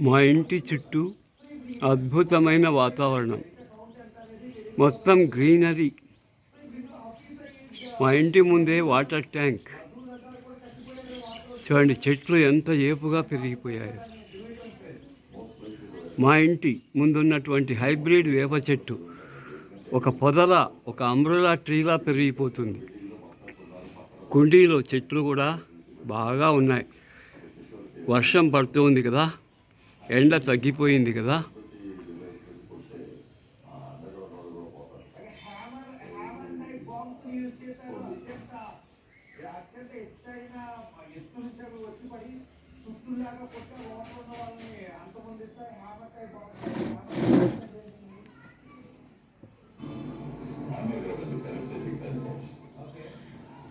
మా ఇంటి చుట్టూ అద్భుతమైన వాతావరణం. మొత్తం గ్రీనరీ. మా ఇంటి ముందే వాటర్ ట్యాంక్. చూడండి చెట్లు ఎంత ఏపుగా పెరిగిపోయాయి. మా ఇంటి ముందున్నటువంటి హైబ్రిడ్ వేప చెట్టు ఒక పొదల ఒక అంబ్రలా ట్రీలా పెరిగిపోతుంది. కుండీలో చెట్లు కూడా బాగా ఉన్నాయి. వర్షం పడుతుంది కదా ఎండ తగ్గిపోయింది కదా.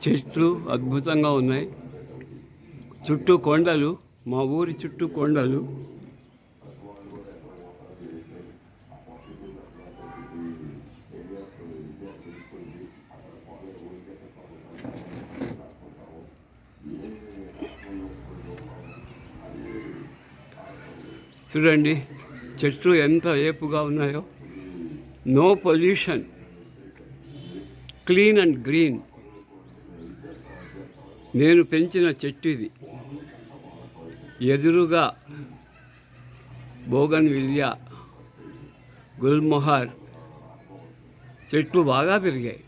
చెట్లు అద్భుతంగా ఉన్నాయి. చుట్టూ కొండలు. మా ఊరి చుట్టూ కొండలు. చూడండి చెట్లు ఎంత ఏపుగా ఉన్నాయో. No pollution clean and green నేను పెంచిన చెట్టు ఇది. ఎదురుగా బోగన్ విల్య గుల్మొహర్ చెట్లు బాగా పెరిగాయి.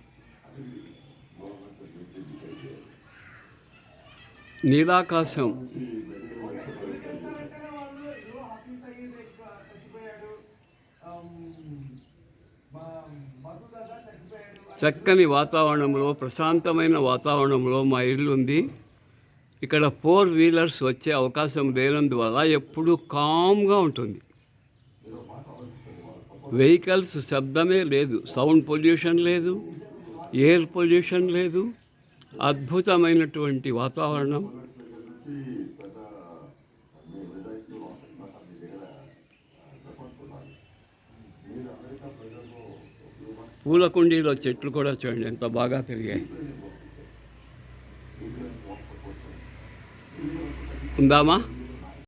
నీలాకాశం చక్కని వాతావరణంలో ప్రశాంతమైన వాతావరణంలో మా ఇల్లు ఉంది ఇక్కడ ఫోర్ వీలర్స్ వచ్చే అవకాశం లేనందువల్ల ఎప్పుడూ కామ్గా ఉంటుంది. వెహికల్స్ శబ్దమే లేదు సౌండ్ పొల్యూషన్ లేదు ఎయిర్ పొల్యూషన్ లేదు అద్భుతమైనటువంటి వాతావరణం. పూల కుండీలో చెట్లు కూడా చూడండి ఎంత బాగా పెరిగాయి. ఉందామా